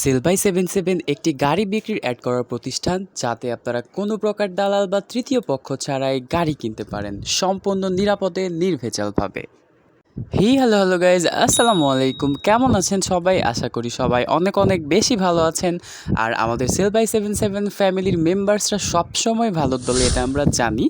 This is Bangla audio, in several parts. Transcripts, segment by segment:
সেল বাই সেভেন সেভেন একটি গাড়ি বিক্রির অ্যাড করার প্রতিষ্ঠান, যাতে আপনারা কোনো প্রকার দালাল বা তৃতীয় পক্ষ ছাড়াই গাড়ি কিনতে পারেন সম্পূর্ণ নিরাপদে, নির্ভেজালভাবে। হি হ্যালো হ্যালো গাইজ আসসালামু আলাইকুম। কেমন আছেন সবাই? আশা করি সবাই অনেক অনেক বেশি ভালো আছেন। আর আমাদের সেল বাই সেভেন সেভেন ফ্যামিলির মেম্বার্সরা সবসময় ভালো দলে, এটা আমরা জানি।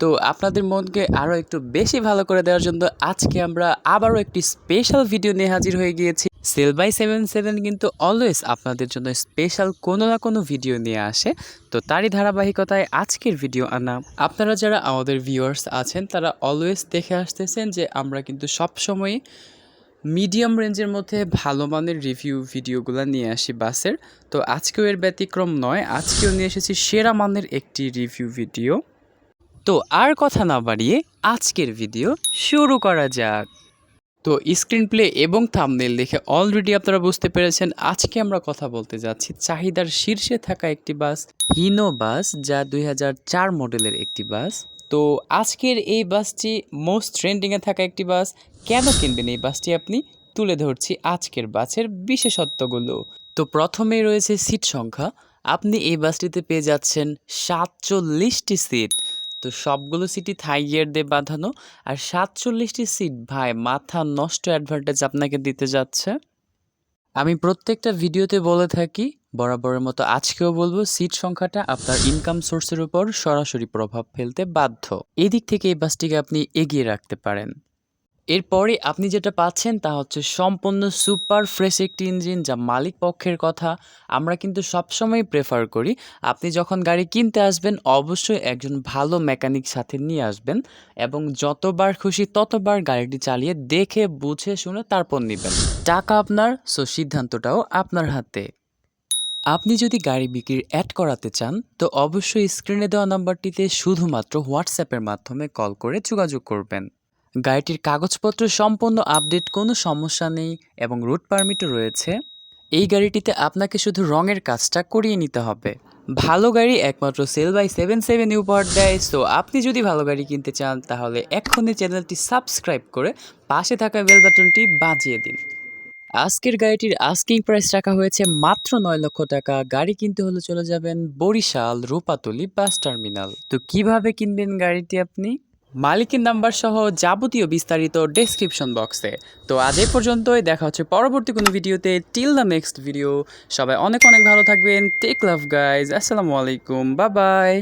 তো আপনাদের মনকে আরও একটু বেশি ভালো করে দেওয়ার জন্য আজকে আমরা আবারও একটি স্পেশাল ভিডিও নিয়ে হাজির হয়ে গিয়েছি। সেল বাই সেভেন সেভেন কিন্তু অলওয়েজ আপনাদের জন্য স্পেশাল কোনো না কোনো ভিডিও নিয়ে আসে। তো তারই ধারাবাহিকতায় আজকের ভিডিও আনা। আপনারা যারা আমাদের ভিউয়ার্স আছেন, তারা অলওয়েজ দেখে আসতেছেন যে আমরা কিন্তু সবসময় মিডিয়াম রেঞ্জের মধ্যে ভালো মানের রিভিউ ভিডিওগুলো নিয়ে আসি বাসের। তো আজকেও এর ব্যতিক্রম নয়, আজকেও নিয়ে এসেছি সেরা মানের একটি রিভিউ ভিডিও তো আর কথা না বাড়িয়ে আজকের ভিডিও শুরু করা যাক। তো স্ক্রিন প্লে এবং থামনেল দেখে অলরেডি আপনারা বুঝতে পেরেছেন, আজকে আমরা কথা বলতে যাচ্ছি চাহিদার শীর্ষে থাকা একটি বাস হিনো বাস, যা দুই হাজার চার মডেলের একটি বাস। তো আজকের এই বাসটি মোস্ট ট্রেন্ডিংয়ে থাকা একটি বাস, কেন কিনবেন এই বাসটি আপনি? তুলে ধরছি আজকের বাসের বিশেষত্বগুলো। তো প্রথমেই রয়েছে সিট সংখ্যা, আপনি এই বাসটিতে পেয়ে যাচ্ছেন সাতচল্লিশটি সিট তো সবগুলো সিটই থাই গিয়ার দিয়ে বাঁধানো। আর সাতচল্লিশটি সিট, ভাই, মাথা নষ্ট অ্যাডভান্টেজ আপনাকে দিতে যাচ্ছে। আমি প্রত্যেকটা ভিডিওতে বলে থাকি, বরাবরের মতো আজকেও বলব, সিট সংখ্যাটা আপনার ইনকাম সোর্সের উপর সরাসরি প্রভাব ফেলতে বাধ্য। এদিক থেকে এই বাসটিকে আপনি এগিয়ে রাখতে পারেন। এরপরে আপনি যেটা পাচ্ছেন তা হচ্ছে সম্পূর্ণ সুপার ফ্রেশ একটি ইঞ্জিন যা মালিক পক্ষের কথা। আমরা কিন্তু সবসময় প্রেফার করি। আপনি যখন গাড়ি কিনতে আসবেন, অবশ্যই একজন ভালো মেকানিক সাথে নিয়ে আসবেন এবং যতবার খুশি ততবার গাড়িটি চালিয়ে দেখে, বুঝে, শুনে তারপর নেবেন। টাকা আপনার সো সিদ্ধান্তটাও আপনার হাতে। আপনি যদি গাড়ি বিক্রির অ্যাড করাতে চান, তো অবশ্যই স্ক্রিনে দেওয়া নাম্বারটিতে শুধুমাত্র হোয়াটসঅ্যাপের মাধ্যমে কল করে যোগাযোগ করবেন। গাড়িটির কাগজপত্র সম্পূর্ণ আপডেট, কোনো সমস্যা নেই এবং রুট পারমিটও রয়েছে। এই গাড়িটিতে আপনাকে শুধু রঙের কাজটা করিয়ে নিতে হবে। ভালো গাড়ি একমাত্র সেল বাই সেভেন সেভেন উপহার দেয়, সো আপনি যদি ভালো গাড়ি কিনতে চান, তাহলে এক্ষুনি চ্যানেলটি সাবস্ক্রাইব করে পাশে থাকা বেল বাটনটি বাজিয়ে দিন। আজকের গাড়িটির আস্কিং প্রাইস রাখা হয়েছে মাত্র নয় লক্ষ টাকা। গাড়ি কিনতে হলে চলে যাবেন বরিশাল রূপাতলি বাস টার্মিনাল। তো কীভাবে কিনবেন গাড়িটি আপনি? মালিকের নাম্বার সহ যাবতীয় বিস্তারিত ডেসক্রিপশন বক্সে তো আজ এই পর্যন্তই, দেখা হচ্ছে পরবর্তী কোনো ভিডিওতে। টিল দ্য নেক্সট ভিডিও সবাই অনেক অনেক ভালো থাকবেন। টেক লাভ গাইজ আসসালামু আলাইকুম। বা বাই